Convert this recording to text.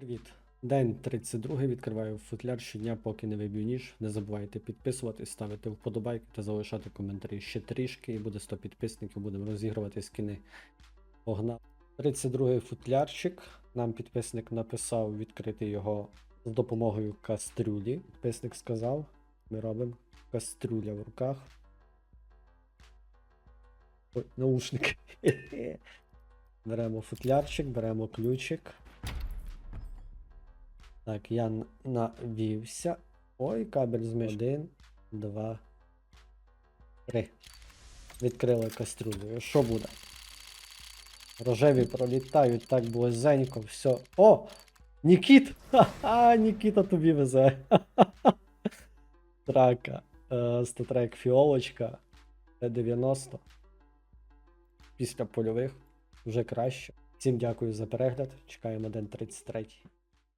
Привіт. День 32 відкриваю футляр щодня, поки не виб'ю ніж. Не забувайте підписуватись, ставити вподобайки та залишати коментарі ще трішки, і буде 100 підписників, будемо розігрувати скини. Погнав. 32 футлярчик. Нам підписник написав відкрити його з допомогою кастрюлі. Підписник сказав. Ми робимо кастрюля в руках. Ой, наушник. Беремо футлярчик, беремо ключик. Так, я навівся. Ой, кабель з Один, два, три. Відкрили кастрюлю. Що буде? Рожеві пролітають так близенько, все. О! Нікіт! Ха-ха! Нікіта тобі везе. Трака. Е, Статрек фіолочка. Т-90. Після польових. Вже краще. Всім дякую за перегляд. Чекаємо день 33.